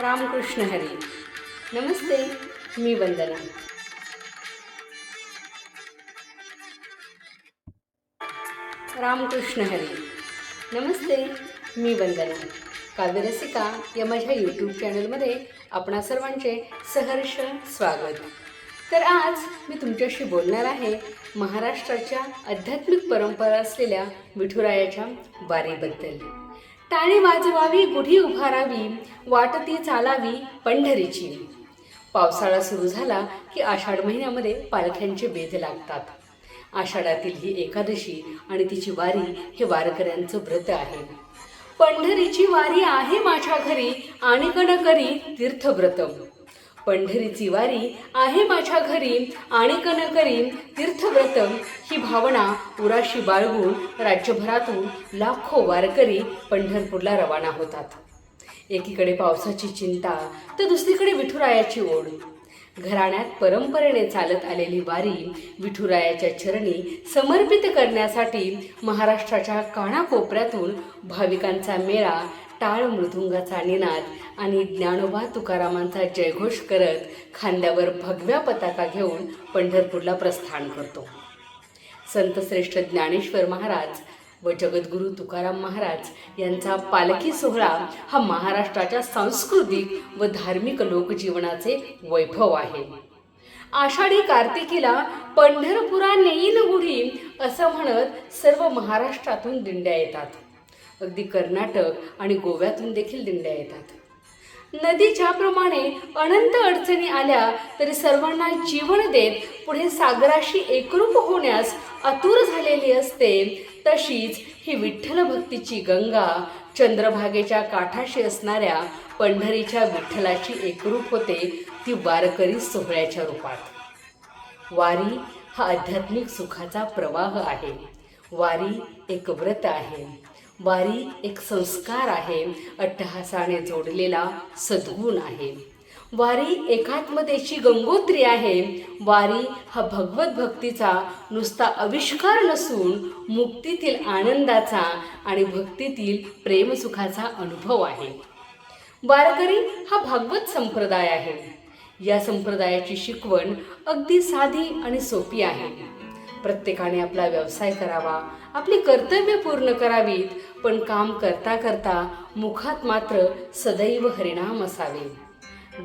रामकृष्ण हरी। नमस्ते मी वंदना। रामकृष्ण हरी। नमस्ते मी वंदना। काव्यरसिका या माझ्या यूट्यूब चॅनलमध्ये आपणा सर्वांचे सहर्ष स्वागत। तर आज मी तुमच्याशी बोलणार आहे महाराष्ट्राच्या आध्यात्मिक परंपरा असलेल्या विठुरायाच्या वारीबद्दल। टाळी वाजवावी गुढी उभारावी वाटती चालावी पंढरीची. पावसाळा सुरू झाला की आषाढ महिन्यामध्ये पालख्यांचे बेद लागतात. आषाढातील ही एकादशी आणि तिची वारी हे वारकऱ्यांचं व्रत आहे. पंढरीची वारी आहे माझ्या घरी आणि कण करी तीर्थव्रत. पंढरीची वारी आहे माझ्या घरी आणि कण करी तीर्थव्रत. ही भावना उराशी बाळगून राज्यभरातून लाखो वारकरी पंढरपूरला रवाना होतात. एकीकडे पावसाची चिंता तर दुसरीकडे विठुरायाची ओढ. घराण्यात परंपरेने चालत आलेली वारी विठुरायाच्या चरणी समर्पित करण्यासाठी महाराष्ट्राच्या कानाकोपऱ्यातून भाविकांचा मेळा टाळ मृदुंगाचा निनाद आणि ज्ञानोबा तुकारामांचा जयघोष करत खांद्यावर भगव्या पताका घेऊन पंढरपूरला प्रस्थान करतो. संतश्रेष्ठ ज्ञानेश्वर महाराज व जगद्गुरू तुकाराम महाराज यांचा पालखी सोहळा हा महाराष्ट्राच्या सांस्कृतिक व धार्मिक लोकजीवनाचे वैभव आहे. आषाढी कार्तिकीला पंढरपुरा नेईल गुढी असं म्हणत सर्व महाराष्ट्रातून दिंड्या येतात. अगदी कर्नाटक आणि गोव्यातून देखील दिंड्या येतात. नदी ज्याप्रमाणे अनंत अडचणी आल्या तरी सर्वांना जीवन देत पुढे सागराशी एकरूप होण्यास आतुर झालेली असते. तशीच ही विठ्ठल भक्तीची गंगा चंद्रभागेच्या काठाशी असणाऱ्या पंढरीच्या विठ्ठलाची एकरूप होते ती वारकरी सोहळ्याच्या रूपात. वारी हा आध्यात्मिक सुखाचा प्रवाह आहे. वारी एक व्रत आहे. वारी एक संस्कार आहे. अट्टहासाने जोडलेला सद्गुण आहे. वारी एकात्मतेची गंगोत्री आहे. वारी हा भगवत भक्तीचा नुसता आविष्कार नसून मुक्तीतील आनंदाचा आणि भक्तीतील प्रेमसुखाचा अनुभव आहे. वारकरी हा भागवत संप्रदाय आहे. या संप्रदायाची शिकवण अगदी साधी आणि सोपी आहे. प्रत्येकाने आपला व्यवसाय करावा आपली कर्तव्य पूर्ण करावीत पण काम करता करता मुखात मात्र सदैव हरिणाम असावे.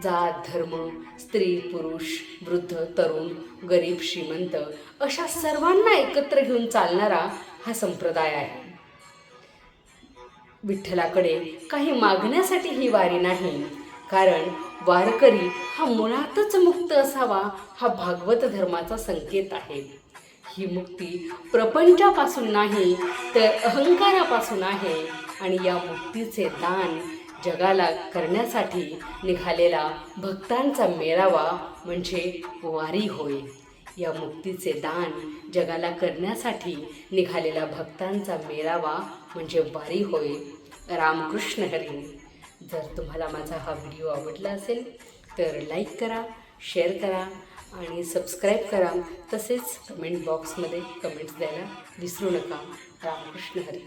जात धर्म स्त्री पुरुष वृद्ध तरुण गरीब श्रीमंत अशा सर्वांना एकत्र घेऊन चालणारा हा संप्रदाय आहे. विठ्ठलाकडे काही मागण्यासाठी ही वारी नाही कारण वारकरी हा मुळातच मुक्त असावा हा भागवत धर्माचा संकेत आहे. ही मुक्ती प्रपंचापासून नाही तर अहंकारापासून आहे. आणि या मुक्तीचे दान जगाला करण्यासाठी निघालेला भक्तांचा मेळावा म्हणजे वारी होय. या मुक्तीचे दान जगाला करण्यासाठी निघालेला भक्तांचा मेळावा म्हणजे वारी होय. रामकृष्ण हरी. जर तुम्हाला माझा हा व्हिडिओ आवडला असेल तर लाईक करा शेअर करा आणि सबस्क्राईब करा. तसेच कमेंट बॉक्समध्ये कमेंट्स द्यायला विसरू नका. रामकृष्ण हरी.